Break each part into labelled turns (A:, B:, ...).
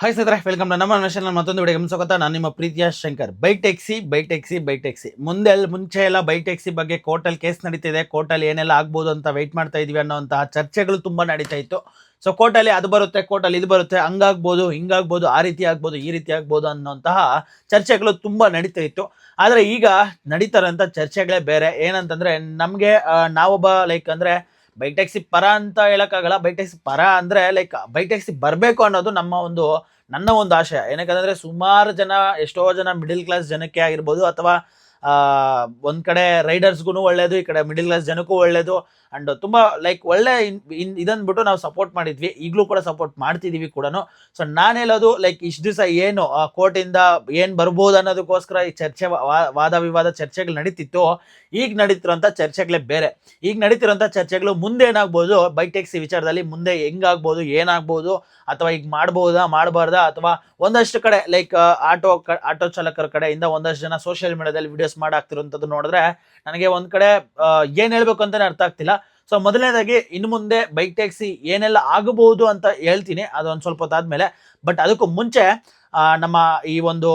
A: Hi ಸ್ನೇಹಿತರೆ welcome ನಮ್ಮ national ಮತ್ತೊಂದು ವಿಡಿಯೋ ಗಮನಿಸೋಕತ್ತ ನಾನು ನಿಮ್ಮ ಪ್ರೀತಿಯ Shankar. Bye taxi bye taxi bye taxi ಮುಂದೆ ಮುಂಚೆ ಎಲ್ಲ ಬೈ ಟ್ಯಾಕ್ಸಿ ಬಗ್ಗೆ ಕೋರ್ಟಲ್ಲಿ ಕೇಸ್ ನಡೀತಿದೆ. ಕೋರ್ಟಲ್ಲಿ ಏನೆಲ್ಲ ಆಗ್ಬೋದು ಅಂತ ವೆಯ್ಟ್ ಮಾಡ್ತಾ ಇದೀವಿ ಅನ್ನೋಂತಹ ಚರ್ಚೆಗಳು ತುಂಬಾ ನಡೀತಾ ಇತ್ತು. ಸೊ ಕೋರ್ಟಲ್ಲಿ ಅದು ಬರುತ್ತೆ ಕೋರ್ಟಲ್ಲಿ ಇದು ಬರುತ್ತೆ, ಹಂಗಾಗ್ಬೋದು, ಹಿಂಗಾಗ್ಬೋದು, ಆ ರೀತಿ ಆಗ್ಬೋದು, ಈ ರೀತಿ ಆಗ್ಬೋದು ಅನ್ನೋಂತಹ ಚರ್ಚೆಗಳು ತುಂಬಾ ನಡೀತಾ ಇತ್ತು. ಆದರೆ ಈಗ ನಡೀತಾರಂತ ಚರ್ಚೆಗಳೇ ಬೇರೆ. ಏನಂತಂದ್ರೆ, ನಮಗೆ ನಾವೊಬ್ಬ ಲೈಕ್ ಅಂದ್ರೆ ಬೈಕ್ ಟ್ಯಾಕ್ಸಿ ಪರ ಅಂತ ಹೇಳೋಕ್ಕಾಗಲ್ಲ ಬೈಕ್ ಟ್ಯಾಕ್ಸಿ ಪರ ಅಂದ್ರೆ ಲೈಕ್ ಬೈಕ್ ಟ್ಯಾಕ್ಸಿ ಬರಬೇಕು ಅನ್ನೋದು ನಮ್ಮ ಒಂದು, ನನ್ನ ಒಂದು ಆಶಯ. ಏನಕ್ಕಂದ್ರೆ ಸುಮಾರು ಜನ, ಎಷ್ಟೋ ಜನ ಮಿಡಿಲ್ ಕ್ಲಾಸ್ ಜನಕ್ಕೆ ಆಗಿರ್ಬೋದು ಅಥವಾ ಒಂದು ಕಡೆ ರೈಡರ್ಸ್ಗೂ ಒಳ್ಳೇದು, ಈ ಕಡೆ ಮಿಡಿಲ್ ಕ್ಲಾಸ್ ಜನಕ್ಕೂ ಒಳ್ಳೇದು. ಅಂಡ್ ತುಂಬಾ ಲೈಕ್ ಒಳ್ಳೆ ಇನ್- ಇದನ್ಬಿಟ್ಟು ನಾವು ಸಪೋರ್ಟ್ ಮಾಡಿದ್ವಿ. ಈಗಲೂ ಕೂಡ ಸಪೋರ್ಟ್ ಮಾಡ್ತಿದೀವಿ ಕೂಡ ಸೊ ನಾನು ಹೇಳೋದು ಲೈಕ್ ಇಷ್ಟು ದಿವಸ ಏನು ಕೋರ್ಟಿಂದ ಏನು ಬರ್ಬೋದು ಅನ್ನೋದಕ್ಕೋಸ್ಕರ ಈ ಚರ್ಚೆ ವಾದ ವಿವಾದ ಚರ್ಚೆಗಳು ನಡೀತಿತ್ತು. ಈಗ ನಡೀತಿರೋಂಥ ಚರ್ಚೆಗಳೇ ಬೇರೆ. ಈಗ ನಡೀತಿರೋಂಥ ಚರ್ಚೆಗಳು ಮುಂದೆ ಏನಾಗ್ಬೋದು? ಬೈಕ್ ಟ್ಯಾಕ್ಸಿ ವಿಚಾರದಲ್ಲಿ ಮುಂದೆ ಹೆಂಗಾಗ್ಬೋದು? ಏನಾಗ್ಬೋದು? ಅಥವಾ ಈಗ ಮಾಡ್ಬೋದಾ, ಮಾಡಬಾರ್ದಾ? ಅಥವಾ ಒಂದಷ್ಟು ಕಡೆ ಲೈಕ್ ಆಟೋ ಆಟೋ ಚಾಲಕರ ಕಡೆಯಿಂದ ಒಂದಷ್ಟು ಜನ ಸೋಷಿಯಲ್ ಮೀಡಿಯಾದಲ್ಲಿ ವಿಡಿಯೋಸ್ ಮಾಡಾಕ್ತಿರೋಂಥದ್ದು ನೋಡಿದ್ರೆ ನನಗೆ ಒಂದ್ ಕಡೆ ಏನ್ ಹೇಳ್ಬೇಕು ಅಂತಾನೆ ಅರ್ಥ ಆಗ್ತಿಲ್ಲ. ಸೊ ಮೊದಲನೇದಾಗಿ ಇನ್ನು ಮುಂದೆ ಬೈಕ್ ಟ್ಯಾಕ್ಸಿ ಏನೆಲ್ಲ ಆಗಬಹುದು ಅಂತ ಹೇಳ್ತೀನಿ. ಅದೊಂದು ಸ್ವಲ್ಪ ಹೊತ್ತಾದ್ಮೇಲೆ. ಬಟ್ ಅದಕ್ಕೂ ಮುಂಚೆ ನಮ್ಮ ಈ ಒಂದು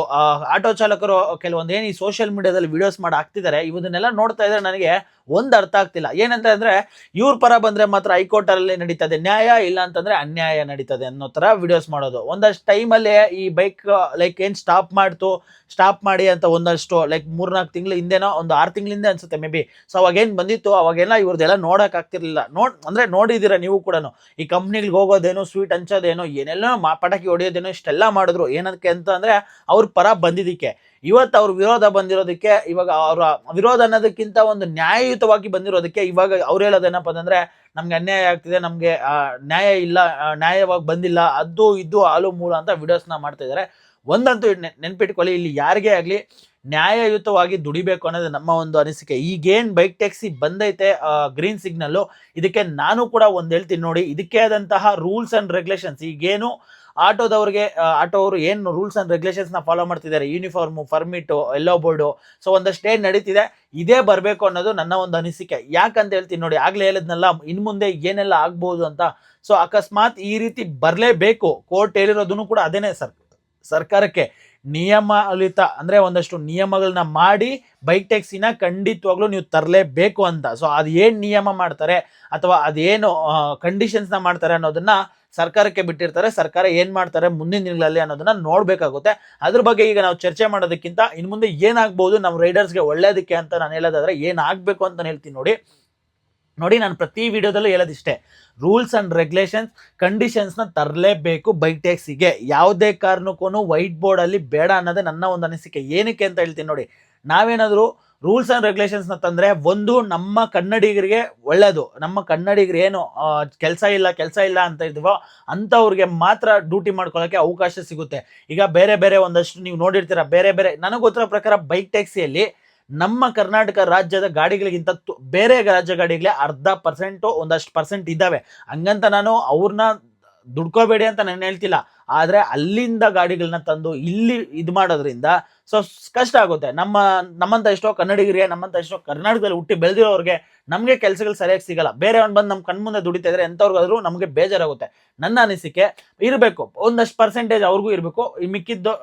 A: ಆಟೋ ಚಾಲಕರು ಕೆಲವೊಂದು ಏನು ಈ ಸೋಷಿಯಲ್ ಮೀಡಿಯಾದಲ್ಲಿ ವಿಡಿಯೋಸ್ ಮಾಡಿ ಹಾಕ್ತಿದ್ದಾರೆ, ಇವನ್ನೆಲ್ಲ ನೋಡ್ತಾ ಇದ್ರೆ ನನಗೆ ಒಂದು ಅರ್ಥ ಆಗ್ತಿಲ್ಲ. ಏನಂತ ಅಂದ್ರೆ, ಇವ್ರ ಪರ ಬಂದ್ರೆ ಮಾತ್ರ ಹೈಕೋರ್ಟ್ ಅಲ್ಲಿ ನಡೀತದೆ. ನ್ಯಾಯ ಇಲ್ಲ ಅಂತಂದ್ರೆ ಅನ್ಯಾಯ ನಡೀತದೆ ಅನ್ನೋ ತರ ವಿಡಿಯೋಸ್ ಮಾಡೋದು. ಒಂದಷ್ಟು ಟೈಮಲ್ಲಿ ಈ ಬೈಕ್ ಲೈಕ್ ಏನ್ ಸ್ಟಾಪ್ ಮಾಡ್ತು ಸ್ಟಾಪ್ ಮಾಡಿ ಅಂತ ಒಂದಷ್ಟು ಲೈಕ್ ಮೂರ್ನಾಲ್ಕು ತಿಂಗಳು ಹಿಂದೆನೋ, ಒಂದು ಆರು ತಿಂಗಳಿಂದ ಅನ್ಸುತ್ತೆ ಮೇ ಬಿ ಸೊ ಅವಾಗೇನು ಬಂದಿತ್ತು, ಅವಾಗೆಲ್ಲ ಇವ್ರದ್ದೆಲ್ಲ ನೋಡಕ್ ಆಗ್ತಿರ್ಲಿಲ್ಲ. ನೋಡ್, ಅಂದ್ರೆ ನೋಡಿದಿರ ನೀವು ಕೂಡ ಈ ಕಂಪ್ನಿಗಳಿಗೆ ಹೋಗೋದೇನು ಸ್ವೀಟ್ ಹಂಚೋದೇನು ಏನೆಲ್ಲ ಮಾ, ಪಟಾಕಿ ಹೊಡೆಯೋದೇನೋ, ಇಷ್ಟೆಲ್ಲ ಮಾಡಿದ್ರು. ಏನಕ್ಕೆ ಅಂತ ಅಂದ್ರೆ, ಅವ್ರ ಪರ ಬಂದಿದ್ದಕ್ಕೆ. ಇವತ್ತು ಅವ್ರ ವಿರೋಧ ಬಂದಿರೋದಕ್ಕೆ ಇವಾಗ ಅವರ ವಿರೋಧ ಅನ್ನೋದಕ್ಕಿಂತ ಒಂದು ನ್ಯಾಯಯುತವಾಗಿ ಬಂದಿರೋದಕ್ಕೆ ಇವಾಗ ಅವ್ರು ಹೇಳೋದೇನಪ್ಪ ಅಂತಂದ್ರೆ, ನಮ್ಗೆ ಅನ್ಯಾಯ ಆಗ್ತಿದೆ, ನಮ್ಗೆ ನ್ಯಾಯ ಇಲ್ಲ ನ್ಯಾಯವಾಗಿ ಬಂದಿಲ್ಲ, ಅದು ಇದ್ದು ಹಾಲು ಮೂಲ ಅಂತ ವಿಡಿಯೋಸ್ನ ಮಾಡ್ತಾ ಇದ್ದಾರೆ ಒಂದಂತೂ ನೆನ್- ನೆನ್ಪಿಟ್ಕೊಳ್ಳಿ, ಇಲ್ಲಿ ಯಾರಿಗೇ ಆಗಲಿ ನ್ಯಾಯಯುತವಾಗಿ ದುಡಿಬೇಕು ಅನ್ನೋದು ನಮ್ಮ ಒಂದು ಅನಿಸಿಕೆ. ಈಗೇನ್ ಬೈಕ್ ಟ್ಯಾಕ್ಸಿ ಬಂದೈತೆ ಗ್ರೀನ್ ಸಿಗ್ನಲ್ಲು ಇದಕ್ಕೆ ನಾನು ಕೂಡ ಒಂದ್ ಹೇಳ್ತೀನಿ ನೋಡಿ, ಇದಕ್ಕೆ ಆದಂತಹ ರೂಲ್ಸ್ ಅಂಡ್ ರೆಗ್ಯುಲೇಷನ್ಸ್ ಈಗೇನು ಆಟೋದವ್ರಿಗೆ ಆಟೋ ಅವರು ಏನು ರೂಲ್ಸ್ ಅಂಡ್ ರೆಗ್ಯುಲೇಷನ್ಸ್ನ ಫಾಲೋ ಮಾಡ್ತಿದ್ದಾರೆ ಯೂನಿಫಾರ್ಮು ಫರ್ಮಿಟು ಎಲ್ಲೋ ಬೋರ್ಡು ಸೊ ಒಂದಷ್ಟು ನಡೀತಿದೆ, ಇದೇ ಬರಬೇಕು ಅನ್ನೋದು ನನ್ನ ಒಂದು ಅನಿಸಿಕೆ. ಯಾಕಂತ ಹೇಳ್ತೀನಿ ನೋಡಿ, ಆಗ್ಲೇ ಹೇಳಿದ್ನಲ್ಲ, ಇನ್ ಮುಂದೆ ಏನೆಲ್ಲ ಆಗ್ಬೋದು ಅಂತ ಸೊ ಅಕಸ್ಮಾತ್ ಈ ರೀತಿ ಬರಲೇಬೇಕು. ಕೋರ್ಟ್ ಹೇಳಿರೋದನ್ನು ಕೂಡ ಅದೇನೆ ಸರ್, ಸರ್ಕಾರಕ್ಕೆ. ನಿಯಮಲಿತ ಅಂದ್ರೆ ಒಂದಷ್ಟು ನಿಯಮಗಳನ್ನ ಮಾಡಿ ಬೈಕ್ ಟ್ಯಾಕ್ಸಿನ ಖಂಡಿತವಾಗ್ಲೂ ನೀವು ತರಲೇಬೇಕು ಅಂತ. ಸೊ ಅದು ಏನ್ ನಿಯಮ ಮಾಡ್ತಾರೆ, ಅಥವಾ ಅದೇನು ಕಂಡೀಷನ್ಸ್ನ ಮಾಡ್ತಾರೆ ಅನ್ನೋದನ್ನ ಸರ್ಕಾರಕ್ಕೆ ಬಿಟ್ಟಿರ್ತಾರೆ, ಸರ್ಕಾರ ಏನ್ ಮಾಡ್ತಾರೆ ಮುಂದಿನ ದಿನಗಳಲ್ಲಿ ಅನ್ನೋದನ್ನ ನೋಡ್ಬೇಕಾಗುತ್ತೆ. ಅದ್ರ ಬಗ್ಗೆ ಈಗ ನಾವು ಚರ್ಚೆ ಮಾಡೋದಕ್ಕಿಂತ ಇನ್ ಮುಂದೆ ಏನಾಗ್ಬೋದು ನಮ್ಮ ರೈಡರ್ಸ್ಗೆ ಒಳ್ಳೇದಕ್ಕೆ ಅಂತ ನಾನು ಹೇಳೋದಾದ್ರೆ ಏನಾಗಬೇಕು ಅಂತ ಹೇಳ್ತೀನಿ ನೋಡಿ. ನೋಡಿ, ನಾನು ಪ್ರತಿ ವಿಡಿಯೋದಲ್ಲೂ ಹೇಳೋದಿಷ್ಟೇ, ರೂಲ್ಸ್ ಅಂಡ್ ರೆಗ್ಯುಲೇಷನ್ಸ್ ಕಂಡೀಷನ್ಸ್ನ ತರಲೇಬೇಕು ಬೈಕ್ ಟ್ಯಾಕ್ಸಿಗೆ ಯಾವುದೇ ಕಾರಣಕ್ಕೂ ವೈಟ್ ಬೋರ್ಡಲ್ಲಿ ಬೇಡ ಅನ್ನೋದೇ ನನ್ನ ಒಂದು ಅನಿಸಿಕೆ. ಏನಕ್ಕೆ ಅಂತ ಹೇಳ್ತೀನಿ ನೋಡಿ, ನಾವೇನಾದರೂ ರೂಲ್ಸ್ ಅಂಡ್ ರೆಗ್ಯುಲೇಷನ್ಸ್ನ ತಂದರೆ ಒಂದು ನಮ್ಮ ಕನ್ನಡಿಗರಿಗೆ ಒಳ್ಳೆಯದು ನಮ್ಮ ಕನ್ನಡಿಗರು ಏನು ಕೆಲಸ ಇಲ್ಲ ಕೆಲಸ ಇಲ್ಲ ಅಂತ ಇದ್ವೋ, ಅಂಥವ್ರಿಗೆ ಮಾತ್ರ ಡ್ಯೂಟಿ ಮಾಡ್ಕೊಳ್ಳೋಕ್ಕೆ ಅವಕಾಶ ಸಿಗುತ್ತೆ. ಈಗ ಬೇರೆ ಬೇರೆ ಒಂದಷ್ಟು ನೀವು ನೋಡಿರ್ತೀರ, ಬೇರೆ ಬೇರೆ, ನನಗೆ ಗೊತ್ತಿರೋ ಪ್ರಕಾರ ಬೈಕ್ ಟ್ಯಾಕ್ಸಿಯಲ್ಲಿ ನಮ್ಮ ಕರ್ನಾಟಕ ರಾಜ್ಯದ ಗಾಡಿಗಳಿಗಿಂತ ಬೇರೆ ರಾಜ್ಯ ಗಾಡಿಗಳೇ ಅರ್ಧ ಪರ್ಸೆಂಟು ಒಂದಷ್ಟು ಪರ್ಸೆಂಟ್ ಇದ್ದಾವೆ. ಹಂಗಂತ ನಾನು ಅವ್ರನ್ನ ದುಡ್ಕೋಬೇಡಿ ಅಂತ ನಾನು ಹೇಳ್ತಿಲ್ಲ. ಆದರೆ ಅಲ್ಲಿಂದ ಗಾಡಿಗಳನ್ನ ತಂದು ಇಲ್ಲಿ ಇದು ಮಾಡೋದ್ರಿಂದ ಸೊ ಕಷ್ಟ ಆಗುತ್ತೆ. ನಮ್ಮ, ನಮ್ಮಂತ ಎಷ್ಟೋ ಕನ್ನಡಿಗರಿಗೆ, ನಮ್ಮಂತ ಎಷ್ಟೋ ಕರ್ನಾಟಕದಲ್ಲಿ ಹುಟ್ಟಿ ಬೆಳೆದಿರೋರಿಗೆ ನಮಗೆ ಕೆಲಸಗಳು ಸರಿಯಾಗಿ ಸಿಗಲ್ಲ. ಬೇರೆಯವ್ನು ಬಂದು ನಮ್ಮ ಕಣ್ಮುಂದೆ ದುಡಿತಾ ಇದ್ರೆ ಎಂಥವ್ರಿಗಾದ್ರೂ ನಮಗೆ ಬೇಜಾರಾಗುತ್ತೆ. ನನ್ನ ಅನಿಸಿಕೆ ಇರಬೇಕು. ಒಂದಷ್ಟು ಪರ್ಸೆಂಟೇಜ್ ಅವ್ರಿಗೂ ಇರಬೇಕು. ಈ ಮಿಕ್ಕಿದ್ದು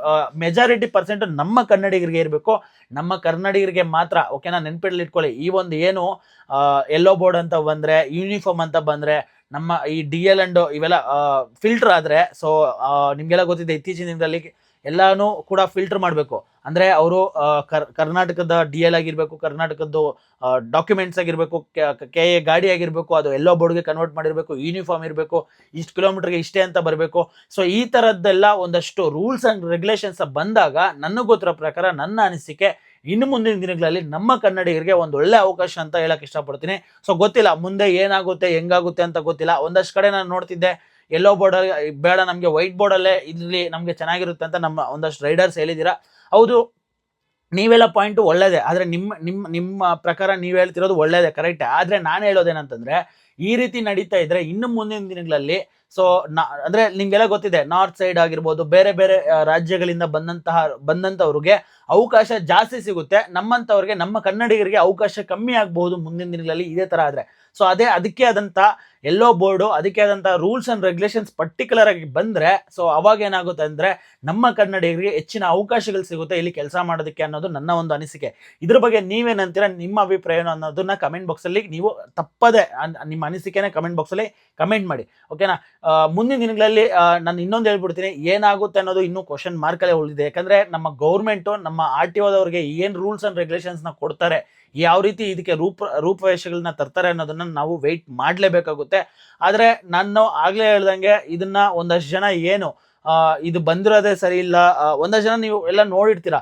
A: ಮೆಜಾರಿಟಿ ಪರ್ಸೆಂಟ್ ನಮ್ಮ ಕನ್ನಡಿಗರಿಗೆ ಇರಬೇಕು. ನಮ್ಮ ಕನ್ನಡಿಗರಿಗೆ ಮಾತ್ರ, ಓಕೆನಾ, ನೆನ್ಪಿಡ್ಲಿಟ್ಕೊಳ್ಳಿ. ಈ ಒಂದು ಏನು ಎಲ್ಲೋ ಬೋರ್ಡ್ ಅಂತ ಬಂದ್ರೆ ಯೂನಿಫಾರ್ಮ್ ಅಂತ ಬಂದ್ರೆ ನಮ್ಮ ಈ ಡಿ ಎಲ್ ಅಂಡ್ ಇವೆಲ್ಲ ಫಿಲ್ಟರ್ ಆದ್ರೆ ಸೊ ನಿಮಗೆಲ್ಲ ಗೊತ್ತಿದೆ, ಇತ್ತೀಚಿನ ದಿನದಲ್ಲಿ ಎಲ್ಲಾನು ಕೂಡ ಫಿಲ್ಟರ್ ಮಾಡಬೇಕು. ಅಂದ್ರೆ ಅವರು ಕರ್ನಾಟಕದ ಡಿ ಎಲ್ ಆಗಿರಬೇಕು, ಕರ್ನಾಟಕದ್ದು ಡಾಕ್ಯುಮೆಂಟ್ಸ್ ಆಗಿರಬೇಕು, ಕೆ ಎ ಗಾಡಿ ಆಗಿರಬೇಕು, ಅದು ಎಲ್ಲೋ ಬೋರ್ಡ್ಗೆ ಕನ್ವರ್ಟ್ ಮಾಡಿರಬೇಕು ಯೂನಿಫಾರ್ಮ್ ಇರಬೇಕು, ಇಷ್ಟು ಕಿಲೋಮೀಟರ್ಗೆ ಇಷ್ಟೇ ಅಂತ ಬರಬೇಕು. ಸೊ ಈ ಥರದ್ದೆಲ್ಲ ಒಂದಷ್ಟು ರೂಲ್ಸ್ ಅಂಡ್ ರೆಗ್ಯುಲೇಷನ್ಸ್ ಬಂದಾಗ ನನಗೆ ಗೊತ್ತಿರೋ ಪ್ರಕಾರ, ನನ್ನ ಅನಿಸಿಕೆ ಇನ್ನು ಮುಂದಿನ ದಿನಗಳಲ್ಲಿ ನಮ್ಮ ಕನ್ನಡಿಗರಿಗೆ ಒಂದು ಒಳ್ಳೆ ಅವಕಾಶ ಅಂತ ಹೇಳಕ್ ಇಷ್ಟಪಡ್ತೀನಿ. ಸೊ ಗೊತ್ತಿಲ್ಲ, ಮುಂದೆ ಏನಾಗುತ್ತೆ, ಹೆಂಗಾಗುತ್ತೆ ಅಂತ ಗೊತ್ತಿಲ್ಲ. ಒಂದಷ್ಟು ಕಡೆ ನಾನು ನೋಡ್ತಿದ್ದೆ ಎಲ್ಲೋ ಬೋರ್ಡ್ ಬೇಡ ನಮಗೆ ವೈಟ್ ಬೋರ್ಡಲ್ಲೇ ಇಲ್ಲಿ ನಮಗೆ ಚೆನ್ನಾಗಿರುತ್ತೆ ಅಂತ ನಮ್ಮ ಒಂದಷ್ಟು ರೈಡರ್ಸ್ ಹೇಳಿದ್ದೀರಾ. ಹೌದು ನೀವೆಲ್ಲ ಪಾಯಿಂಟು ಒಳ್ಳೇದೇ, ಆದರೆ ನಿಮ್ಮ ನಿಮ್ಮ ನಿಮ್ಮ ಪ್ರಕಾರ ನೀವು ಹೇಳ್ತಿರೋದು ಒಳ್ಳೇದೇ ಕರೆಕ್ಟ್ ಆದರೆ ನಾನು ಹೇಳೋದೇನಂತಂದ್ರೆ, ಈ ರೀತಿ ನಡೀತಾ ಇದ್ರೆ ಇನ್ನು ಮುಂದಿನ ದಿನಗಳಲ್ಲಿ ಸೊ ಅಂದ್ರೆ ನಿಮಗೆಲ್ಲ ಗೊತ್ತಿದೆ ನಾರ್ತ್ ಸೈಡ್ ಆಗಿರ್ಬೋದು, ಬೇರೆ ಬೇರೆ ರಾಜ್ಯಗಳಿಂದ ಬಂದಂತಹ ಬಂದಂಥವ್ರಿಗೆ ಅವಕಾಶ ಜಾಸ್ತಿ ಸಿಗುತ್ತೆ. ನಮ್ಮಂಥವ್ರಿಗೆ ನಮ್ಮ ಕನ್ನಡಿಗರಿಗೆ ಅವಕಾಶ ಕಮ್ಮಿ ಆಗಬಹುದು ಮುಂದಿನ ದಿನಗಳಲ್ಲಿ ಇದೇ ತರ ಆದ್ರೆ. ಸೊ ಅದೇ, ಅದಕ್ಕೆ ಆದಂತ ಎಲ್ಲೋ ಬೋರ್ಡು, ಅದಕ್ಕೆ ಆದಂಥ ರೂಲ್ಸ್ ಆ್ಯಂಡ್ ರೆಗ್ಯುಲೇಷನ್ಸ್ ಪರ್ಟಿಕ್ಯುಲರ್ ಆಗಿ ಬಂದರೆ ಸೊ ಅವಾಗ ಏನಾಗುತ್ತೆ ಅಂದರೆ, ನಮ್ಮ ಕನ್ನಡಿಗರಿಗೆ ಹೆಚ್ಚಿನ ಅವಕಾಶಗಳು ಸಿಗುತ್ತೆ ಇಲ್ಲಿ ಕೆಲಸ ಮಾಡೋದಕ್ಕೆ ಅನ್ನೋದು ನನ್ನ ಒಂದು ಅನಿಸಿಕೆ. ಇದ್ರ ಬಗ್ಗೆ ನೀವೇನಂತೀರ? ನಿಮ್ಮ ಅಭಿಪ್ರಾಯ ಏನು ಅನ್ನೋದನ್ನ ಕಮೆಂಟ್ ಬಾಕ್ಸಲ್ಲಿ ನೀವು ತಪ್ಪದೆ ನಿಮ್ಮ ಅನಿಸಿಕೆನೇ ಕಮೆಂಟ್ ಬಾಕ್ಸಲ್ಲಿ ಕಮೆಂಟ್ ಮಾಡಿ. ಓಕೆನಾ ಮುಂದಿನ ದಿನಗಳಲ್ಲಿ ನಾನು ಇನ್ನೊಂದು ಹೇಳ್ಬಿಡ್ತೀನಿ, ಏನಾಗುತ್ತೆ ಅನ್ನೋದು ಇನ್ನೂ ಕ್ವಶನ್ ಮಾರ್ಕಲ್ಲೇ ಉಳಿದಿದೆ. ಯಾಕಂದರೆ ನಮ್ಮ ಗೌರ್ಮೆಂಟು ನಮ್ಮ ಆರ್ ಟಿ ಓದವ್ರಿಗೆ ಏನು ರೂಲ್ಸ್ ಆ್ಯಂಡ್ ರೆಗ್ಯುಲೇಷನ್ಸ್ನ ಕೊಡ್ತಾರೆ ಯಾವ ರೀತಿ ಇದಕ್ಕೆ ರೂಪ ರೂಪವೇಶಗಳನ್ನ ತರ್ತಾರೆ ಅನ್ನೋದನ್ನ ನಾವು ವೆಯ್ಟ್ ಮಾಡಲೇಬೇಕಾಗುತ್ತೆ. ಆದ್ರೆ ನಾನು ಆಗ್ಲೇ ಹೇಳ್ದಂಗೆ ಇದನ್ನ ಒಂದಷ್ಟು ಜನ ಏನು ಇದು ಬಂದಿರೋದೇ ಸರಿ ಇಲ್ಲ ಒಂದಷ್ಟು ಜನ ನೀವು ಎಲ್ಲ ನೋಡಿರ್ತೀರಾ.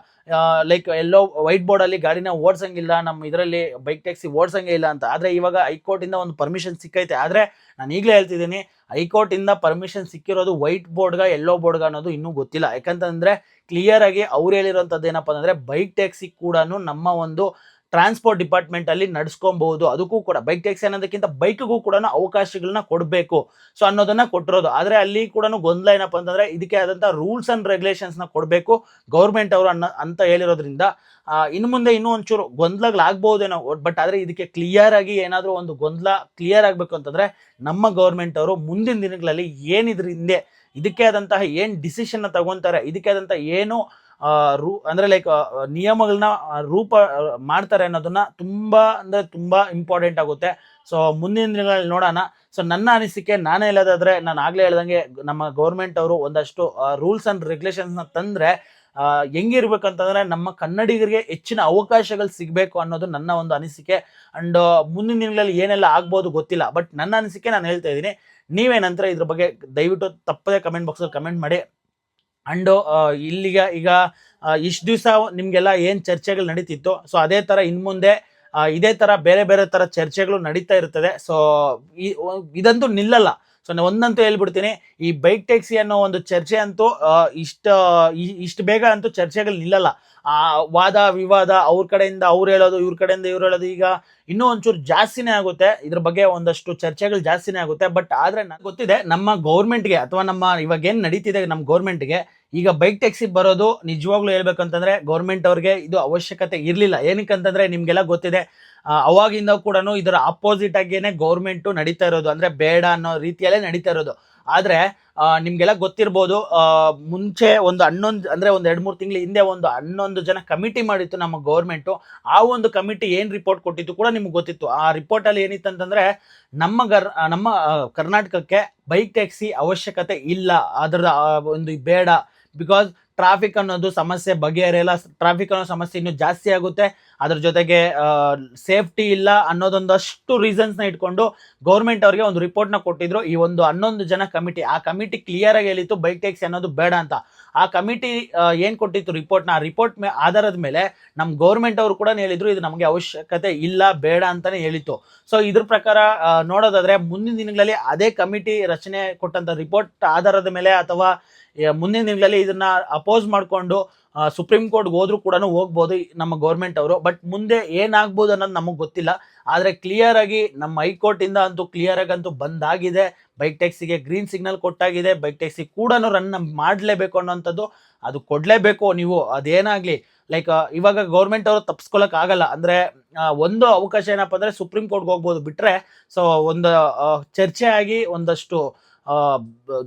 A: ಲೈಕ್ ಎಲ್ಲೋ ವೈಟ್ ಬೋರ್ಡ್ ಅಲ್ಲಿ ಗಾಡಿನ ಓಡ್ಸಂಗಿಲ್ಲ ನಮ್ಮ ಇದರಲ್ಲಿ ಬೈಕ್ ಟ್ಯಾಕ್ಸಿ ಓಡ್ಸಂಗೇ ಇಲ್ಲ ಅಂತ. ಆದ್ರೆ ಇವಾಗ ಹೈಕೋರ್ಟ್ ಇಂದ ಒಂದು ಪರ್ಮಿಷನ್ ಸಿಕ್ಕೈತೆ. ಆದ್ರೆ ನಾನು ಈಗಲೇ ಹೇಳ್ತಿದ್ದೀನಿ ಹೈಕೋರ್ಟ್ ಇಂದ ಪರ್ಮಿಷನ್ ಸಿಕ್ಕಿರೋದು ವೈಟ್ ಬೋರ್ಡ್ಗ ಎಲ್ಲೋ ಬೋರ್ಡ್ಗ ಅನ್ನೋದು ಇನ್ನೂ ಗೊತ್ತಿಲ್ಲ. ಯಾಕಂತಂದ್ರೆ ಕ್ಲಿಯರ್ ಆಗಿ ಅವ್ರು ಹೇಳಿರೋಂಥದ್ದು ಏನಪ್ಪಾ ಅಂದ್ರೆ ಬೈಕ್ ಟ್ಯಾಕ್ಸಿ ಕೂಡ ನಮ್ಮ ಒಂದು ಟ್ರಾನ್ಸ್ಪೋರ್ಟ್ ಡಿಪಾರ್ಟ್ಮೆಂಟ್ ಅಲ್ಲಿ ನಡ್ಸ್ಕೊಬಹುದು. ಅದಕ್ಕೂ ಕೂಡ ಬೈಕ್ ಟ್ಯಾಕ್ಸಿ ಅನ್ನೋದಕ್ಕಿಂತ ಬೈಕ್ಗೂ ಕೂಡ ಅವಕಾಶಗಳನ್ನ ಕೊಡಬೇಕು. ಸೊ ಅನ್ನೋದನ್ನ ಕೊಟ್ಟಿರೋದು. ಆದರೆ ಅಲ್ಲಿ ಕೂಡ ಗೊಂದಲ ಏನಪ್ಪ ಅಂತಂದ್ರೆ ಇದಕ್ಕೆ ಆದಂತ ರೂಲ್ಸ್ ಅಂಡ್ ರೆಗ್ಯುಲೇಷನ್ಸ್ನ ಕೊಡಬೇಕು. ಗೌರ್ಮೆಂಟ್ ಅವರು ಅನ್ನ, ಅಂತ ಹೇಳಿರೋದ್ರಿಂದ ಇನ್ನು ಮುಂದೆ ಇನ್ನೂ ಒಂಚೂರು ಗೊಂದಲಗಳಾಗ್ಬಹುದೇನೋ. ಬಟ್ ಆದರೆ ಇದಕ್ಕೆ ಕ್ಲಿಯರ್ ಆಗಿ ಏನಾದರೂ ಒಂದು ಗೊಂದಲ ಕ್ಲಿಯರ್ ಆಗಬೇಕು ಅಂತಂದ್ರೆ ನಮ್ಮ ಗೌರ್ಮೆಂಟ್ ಅವರು ಮುಂದಿನ ದಿನಗಳಲ್ಲಿ ಏನಿದ್ರ ಹಿಂದೆ, ಇದಕ್ಕೆ ಆದಂತಹ ಏನು ಡಿಸಿಷನ್ ತಗೊಂತಾರೆ, ಇದಕ್ಕೆ ಆದಂತಹ ಏನು ರೂ, ಅಂದ್ರೆ ಲೈಕ್ ನಿಯಮಗಳನ್ನ ರೂಪ ಮಾಡ್ತಾರೆ ಅನ್ನೋದನ್ನ ತುಂಬಾ, ಅಂದ್ರೆ ತುಂಬಾ ಇಂಪಾರ್ಟೆಂಟ್ ಆಗುತ್ತೆ. ಸೊ ಮುಂದಿನ ದಿನಗಳಲ್ಲಿ ನೋಡೋಣ. ಸೊ ನನ್ನ ಅನಿಸಿಕೆ, ನಾನೇ ಹೇಳೋದಾದ್ರೆ, ನಾನು ಆಗ್ಲೇ ಹೇಳ್ದಂಗೆ, ನಮ್ಮ ಗೌರ್ಮೆಂಟ್ ಅವರು ಒಂದಷ್ಟು ರೂಲ್ಸ್ ಅಂಡ್ ರೆಗ್ಯುಲೇಷನ್ಸ್ನ ತಂದ್ರೆ ಹೆಂಗಿರ್ಬೇಕಂತಂದ್ರೆ ನಮ್ಮ ಕನ್ನಡಿಗರಿಗೆ ಹೆಚ್ಚಿನ ಅವಕಾಶಗಳು ಸಿಗಬೇಕು ಅನ್ನೋದು ನನ್ನ ಒಂದು ಅನಿಸಿಕೆ. ಅಂಡ್ ಮುಂದಿನ ದಿನಗಳಲ್ಲಿ ಏನೆಲ್ಲ ಆಗ್ಬೋದು ಗೊತ್ತಿಲ್ಲ. ಬಟ್ ನನ್ನ ಅನಿಸಿಕೆ ನಾನು ಹೇಳ್ತಾ ಇದ್ದೀನಿ. ನೀವೇನಂತರ ಇದ್ರ ಬಗ್ಗೆ? ದಯವಿಟ್ಟು ತಪ್ಪದೆ ಕಮೆಂಟ್ ಬಾಕ್ಸಲ್ಲಿ ಕಮೆಂಟ್ ಮಾಡಿ. ಅಂಡ್ ಇಲ್ಲಿಗೆ ಈಗ ಇಷ್ಟು ದಿವಸ ನಿಮಗೆಲ್ಲ ಏನು ಚರ್ಚೆಗಳು ನಡೀತಿತ್ತು, ಸೊ ಅದೇ ಥರ ಇನ್ನು ಮುಂದೆ ಇದೇ ಥರ ಬೇರೆ ಬೇರೆ ಥರ ಚರ್ಚೆಗಳು ನಡೀತಾ ಇರ್ತದೆ. ಸೊ ಇದಂತೂ ನಿಲ್ಲಲ್ಲ. ಸೊ ನಾನು ಒಂದಂತೂ ಹೇಳ್ಬಿಡ್ತೀನಿ, ಈ ಬೈಕ್ ಟ್ಯಾಕ್ಸಿ ಅನ್ನೋ ಒಂದು ಚರ್ಚೆ ಅಂತೂ ಇಷ್ಟ ಇಷ್ಟು ಬೇಗ ಅಂತೂ ಚರ್ಚೆಗಳು ನಿಲ್ಲಲ್ಲ. ಆ ವಾದ, ವಿವಾದ ಅವ್ರ ಕಡೆಯಿಂದ ಅವ್ರು ಹೇಳೋದು, ಇವ್ರ ಕಡೆಯಿಂದ ಇವ್ರು ಹೇಳೋದು ಈಗ ಇನ್ನೂ ಒಂಚೂರು ಜಾಸ್ತಿನೇ ಆಗುತ್ತೆ. ಇದ್ರ ಬಗ್ಗೆ ಒಂದಷ್ಟು ಚರ್ಚೆಗಳು ಜಾಸ್ತಿನೇ ಆಗುತ್ತೆ. ಬಟ್ ಆದ್ರೆ ನನಗೆ ಗೊತ್ತಿದೆ, ನಮ್ಮ ಗೌರ್ಮೆಂಟ್ಗೆ ಅಥವಾ ನಮ್ಮ ಇವಾಗ ಏನು ನಡೀತಿದೆ ನಮ್ಮ ಗೌರ್ಮೆಂಟ್ಗೆ ಈಗ ಬೈಕ್ ಟ್ಯಾಕ್ಸಿ ಬರೋದು ನಿಜವಾಗ್ಲೂ ಹೇಳ್ಬೇಕಂತಂದ್ರೆ ಗೌರ್ಮೆಂಟ್ ಅವ್ರಿಗೆ ಇದು ಅವಶ್ಯಕತೆ ಇರಲಿಲ್ಲ. ಏನಕ್ಕಂತಂದ್ರೆ ನಿಮಗೆಲ್ಲ ಗೊತ್ತಿದೆ ಅವಾಗಿಂದ ಕೂಡ ಇದರ ಅಪೋಸಿಟ್ ಆಗಿನೇ ಗೌರ್ಮೆಂಟು ನಡೀತಾ ಇರೋದು. ಅಂದ್ರೆ ಬೇಡ ಅನ್ನೋ ರೀತಿಯಲ್ಲೇ ನಡೀತಾ ಇರೋದು. ಆದ್ರೆ ನಿಮಗೆಲ್ಲ ಗೊತ್ತಿರ್ಬೋದು ಮುಂಚೆ ಒಂದು ಹನ್ನೊಂದು, ಅಂದ್ರೆ ಒಂದು ಎರಡು ಮೂರು ತಿಂಗಳ ಹಿಂದೆ ಒಂದು ಹನ್ನೊಂದು ಜನ ಕಮಿಟಿ ಮಾಡಿತ್ತು ನಮ್ಮ ಗೌರ್ಮೆಂಟು. ಆ ಒಂದು ಕಮಿಟಿ ಏನು ರಿಪೋರ್ಟ್ ಕೊಟ್ಟಿತ್ತು ಕೂಡ ನಿಮ್ಗೆ ಗೊತ್ತಿತ್ತು. ಆ ರಿಪೋರ್ಟ್ ಅಲ್ಲಿ ಏನಿತ್ತು ಅಂತಂದ್ರೆ, ನಮ್ಮ ಗರ್ ನಮ್ಮ ಕರ್ನಾಟಕಕ್ಕೆ ಬೈಕ್ ಟ್ಯಾಕ್ಸಿ ಅವಶ್ಯಕತೆ ಇಲ್ಲ. ಅದರ ಒಂದು ಬೇಡ. ಬಿಕಾಸ್ ಟ್ರಾಫಿಕ್ ಅನ್ನೋದು ಸಮಸ್ಯೆ ಬಗೆಹರಿಯಲ್ಲ ಟ್ರಾಫಿಕ್ ಅನ್ನೋ ಸಮಸ್ಯೆ ಇನ್ನೂ ಜಾಸ್ತಿ ಆಗುತ್ತೆ. ಅದ್ರ ಜೊತೆಗೆ ಸೇಫ್ಟಿ ಇಲ್ಲ ಅನ್ನೋದೊಂದಷ್ಟು ರೀಸನ್ಸ್ನ ಇಟ್ಕೊಂಡು ಗೌರ್ಮೆಂಟ್ ಅವರಿಗೆ ಒಂದು ರಿಪೋರ್ಟ್ನ ಕೊಟ್ಟಿದ್ರು. ಈ ಒಂದು ಹನ್ನೊಂದು ಜನ ಕಮಿಟಿ ಆ ಕಮಿಟಿ ಕ್ಲಿಯರ್ ಆಗಿ ಹೇಳಿತ್ತು ಬೈಕ್ ಟ್ಯಾಕ್ಸಿ ಅನ್ನೋದು ಬೇಡ ಅಂತ. ಆ ಕಮಿಟಿ ಏನು ಕೊಟ್ಟಿತ್ತು ರಿಪೋರ್ಟ್ನ ಆ ರಿಪೋರ್ಟ್ ಮೇ, ಆಧಾರದ ಮೇಲೆ ನಮ್ಮ ಗೌರ್ಮೆಂಟ್ ಅವರು ಕೂಡ ಹೇಳಿದ್ರು, ಇದು ನಮಗೆ ಅವಶ್ಯಕತೆ ಇಲ್ಲ, ಬೇಡ ಅಂತಲೇ ಹೇಳಿತ್ತು. ಸೊ ಇದ್ರ ಪ್ರಕಾರ ನೋಡೋದಾದ್ರೆ ಮುಂದಿನ ದಿನಗಳಲ್ಲಿ ಅದೇ ಕಮಿಟಿ ರಚನೆ ಕೊಟ್ಟಂತ ರಿಪೋರ್ಟ್ ಆಧಾರದ ಮೇಲೆ ಅಥವಾ ಮುಂದಿನ ದಿನಗಳಲ್ಲಿ ಇದನ್ನ ಅಪೋಸ್ ಮಾಡಿಕೊಂಡು ಸುಪ್ರೀಂ ಕೋರ್ಟ್ಗೆ ಹೋದ್ರೂ ಕೂಡ ಹೋಗ್ಬೋದು ನಮ್ಮ ಗೌರ್ಮೆಂಟ್ ಅವರು. ಬಟ್ ಮುಂದೆ ಏನಾಗ್ಬೋದು ಅನ್ನೋದು ನಮಗೆ ಗೊತ್ತಿಲ್ಲ. ಆದರೆ ಕ್ಲಿಯರ್ ಆಗಿ ನಮ್ಮ ಹೈಕೋರ್ಟ್ ಇಂದ ಅಂತೂ ಕ್ಲಿಯರ್ ಆಗಿ ಅಂತೂ ಬಂದಾಗಿದೆ. ಬೈಕ್ ಟ್ಯಾಕ್ಸಿಗೆ ಗ್ರೀನ್ ಸಿಗ್ನಲ್ ಕೊಟ್ಟಾಗಿದೆ. ಬೈಕ್ ಟ್ಯಾಕ್ಸಿ ಕೂಡ ರನ್ ಮಾಡಲೇಬೇಕು ಅನ್ನೋಂಥದ್ದು ಅದು ಕೊಡಲೇಬೇಕು ನೀವು. ಅದೇನಾಗ್ಲಿ ಲೈಕ್ ಇವಾಗ ಗೌರ್ಮೆಂಟ್ ಅವರು ತಪ್ಪಿಸ್ಕೊಳಕ್ ಆಗಲ್ಲ. ಅಂದ್ರೆ ಒಂದು ಅವಕಾಶ ಏನಪ್ಪ ಅಂದ್ರೆ ಸುಪ್ರೀಂ ಕೋರ್ಟ್ಗೆ ಹೋಗ್ಬೋದು ಬಿಟ್ರೆ ಸೊ ಒಂದು ಚರ್ಚೆ ಆಗಿ ಒಂದಷ್ಟು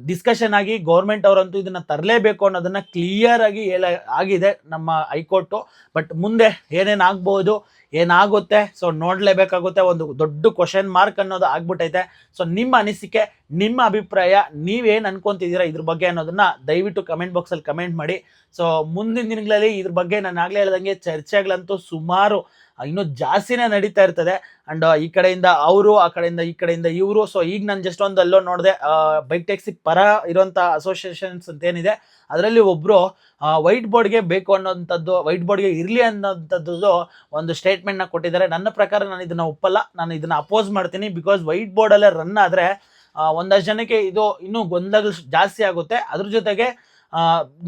A: ಡಿಸ್ಕಷನ್ ಆಗಿ ಗೌರ್ಮೆಂಟ್ ಅವರಂತೂ ಇದನ್ನ ತರಲೇಬೇಕು ಅನ್ನೋದನ್ನ ಕ್ಲಿಯರ್ ಆಗಿ ಹೇಳ, ಆಗಿದೆ ನಮ್ಮ ಹೈಕೋರ್ಟು. ಬಟ್ ಮುಂದೆ ಏನೇನಾಗ್ಬೋದು ಏನಾಗುತ್ತೆ ಸೊ ನೋಡ್ಲೇಬೇಕಾಗುತ್ತೆ, ಒಂದು ದೊಡ್ಡ ಕ್ವಶನ್ ಮಾರ್ಕ್ ಅನ್ನೋದು ಆಗ್ಬಿಟ್ಟೈತೆ ಸೊ ನಿಮ್ಮ ಅನಿಸಿಕೆ, ನಿಮ್ಮ ಅಭಿಪ್ರಾಯ, ನೀವೇನು ಅನ್ಕೊಂತಿದ್ದೀರಾ ಇದ್ರ ಬಗ್ಗೆ ಅನ್ನೋದನ್ನ ದಯವಿಟ್ಟು ಕಮೆಂಟ್ ಬಾಕ್ಸಲ್ಲಿ ಕಮೆಂಟ್ ಮಾಡಿ. ಸೊ ಮುಂದಿನ ದಿನಗಳಲ್ಲಿ ಇದ್ರ ಬಗ್ಗೆ ನಾನು ಆಗಲೇ ಹೇಳ್ದಂಗೆ ಚರ್ಚೆಗಳಂತೂ ಸುಮಾರು ಇನ್ನೂ ಜಾಸ್ತಿನೇ ನಡೀತಾ ಇರ್ತದೆ. ಅಂಡ್ ಈ ಕಡೆಯಿಂದ ಅವರು, ಆ ಕಡೆಯಿಂದ ಈ ಕಡೆಯಿಂದ ಇವರು. ಸೊ ಈಗ ನಾನು ಜಸ್ಟ್ ಒಂದು ಅಲ್ಲೋ ನೋಡಿದೆ ಬೈಕ್ ಟ್ಯಾಕ್ಸಿ ಪರ ಇರುವಂಥ ಅಸೋಸಿಯೇಷನ್ಸ್ ಅಂತ ಏನಿದೆ, ಅದರಲ್ಲಿ ಒಬ್ಬರು ವೈಟ್ ಬೋರ್ಡ್ಗೆ ಬೇಕು ಅನ್ನೋಂಥದ್ದು ವೈಟ್ ಬೋರ್ಡ್ಗೆ ಇರಲಿ ಅನ್ನೋಂಥದ್ದು ಒಂದು ಸ್ಟೇಟ್ಮೆಂಟ್ನ ಕೊಟ್ಟಿದ್ದಾರೆ. ನನ್ನ ಪ್ರಕಾರ ನಾನು ಇದನ್ನು ಒಪ್ಪಲ್ಲ. ನಾನು ಇದನ್ನು ಅಪೋಸ್ ಮಾಡ್ತೀನಿ ಬಿಕಾಸ್ ವೈಟ್ ಬೋರ್ಡಲ್ಲೇ ರನ್ ಆದರೆ ಒಂದಷ್ಟು ಜನಕ್ಕೆ ಇದು ಇನ್ನೂ ಗೊಂದಲ ಜಾಸ್ತಿ ಆಗುತ್ತೆ. ಅದ್ರ ಜೊತೆಗೆ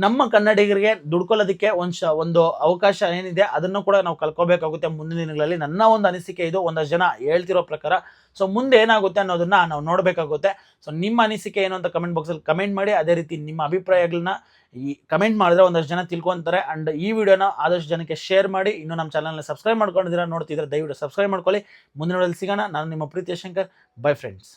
A: ನಮ್ಮ ಕನ್ನಡಿಗರಿಗೆ ದುಡ್ಕೊಳ್ಳೋದಕ್ಕೆ ಒಂದು ಒಂದು ಅವಕಾಶ ಏನಿದೆ, ಅದನ್ನು ಕೂಡ ನಾವು ಕಲ್ಕೋಬೇಕಾಗುತ್ತೆ ಮುಂದಿನ ದಿನಗಳಲ್ಲಿ. ನನ್ನ ಒಂದು ಅನಿಸಿಕೆ ಇದು, ಒಂದಷ್ಟು ಜನ ಹೇಳ್ತಿರೋ ಪ್ರಕಾರ. ಸೊ ಮುಂದೆ ಏನಾಗುತ್ತೆ ಅನ್ನೋದನ್ನ ನಾವು ನೋಡಬೇಕಾಗುತ್ತೆ. ಸೊ ನಿಮ್ಮ ಅನಿಸಿಕೆ ಏನು ಅಂತ ಕಮೆಂಟ್ ಬಾಕ್ಸಲ್ಲಿ ಕಮೆಂಟ್ ಮಾಡಿ. ಅದೇ ರೀತಿ ನಿಮ್ಮ ಅಭಿಪ್ರಾಯಗಳನ್ನ ಈ ಕಮೆಂಟ್ ಮಾಡಿದ್ರೆ ಒಂದಷ್ಟು ಜನ ತಿಳ್ಕೊಂತಾರೆ. ಅಂಡ್ ಈ ವಿಡಿಯೋನ ಆದಷ್ಟು ಜನಕ್ಕೆ ಶೇರ್ ಮಾಡಿ. ಇನ್ನು ನಮ್ಮ ಚಾನಲ್ನ ಸಬ್ಸ್ಕ್ರೈಬ್ ಮಾಡ್ಕೊಂಡಿದ್ದೀರಾ ನೋಡ್ತಿದ್ರೆ ದಯವಿಟ್ಟು ಸಬ್ಸ್ಕ್ರೈಬ್ ಮಾಡ್ಕೊಳ್ಳಿ. ಮುಂದಿನ ಸಿಗೋಣ. ನಾನು ನಿಮ್ಮ ಪ್ರೀತಿಯ ಶಂಕರ್. By friends